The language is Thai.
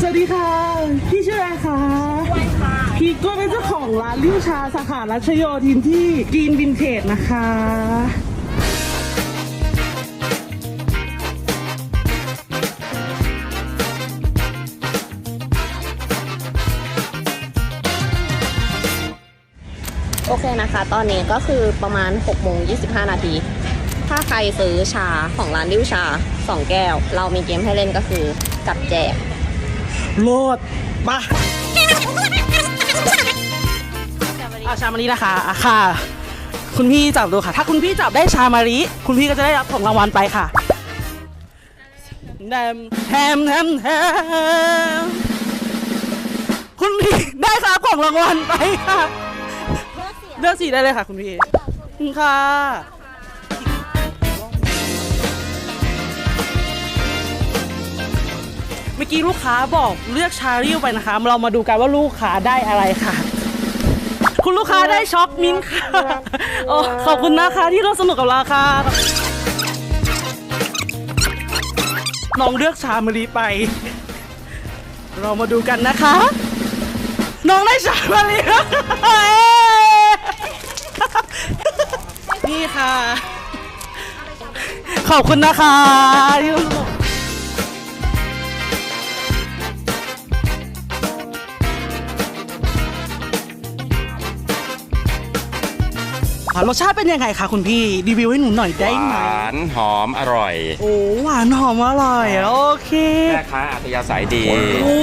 สวัสดีค่ะ พี่ชื่ออะไรคะพี่กล้วยเป็นเจ้าของร้านลิ้วชาสาขารัชโยธินที่กรีนวินเทจนะคะโอเคนะคะ ตอนนี้ก็คือประมาณ6โมง25 นาที ถ้าใครซื้อชาของร้านริ้วชา 2 แก้ว เรามีเกมให้เล่นก็คือจับแจก โลดปะอาชามารีนะคะอะค่ะ คุณพี่จับดูค่ะ ถ้าคุณพี่จับได้ชามารีคุณพี่ก็จะได้รับของรางวัลไปค่ะแฮมแฮมแฮมแฮมคุณพี่ได้ครับของรางวัลไปค่ะเลือกสีได้เลยค่ะ คุณพี่ขอบคุณค่ะ เมื่อกี้ลูกค้าบอกเลือกชาริวไปนะคะ เรามาดูกันว่าลูกค้าได้อะไรค่ะ คุณลูกค้าได้ช็อกมิ้นท์ค่ะโอ้ขอบคุณนะคะที่ร่วมสนุกกับเราค่ะน้องเลือกชามะลิไป เรามาดูกันนะคะ น้องได้ชามะลิเอ้ยนี่ค่ะ ขอบคุณนะคะ ที่ร่วมสนุกอะรสชาติเป็นยังไงคะคุณพี่รีวิวให้หนูหน่อยได้หไหมวานหอมอร่อย โอ้หวานหอมอร่อย โอเคแม่ค้าอัธยาศัยดีโอ้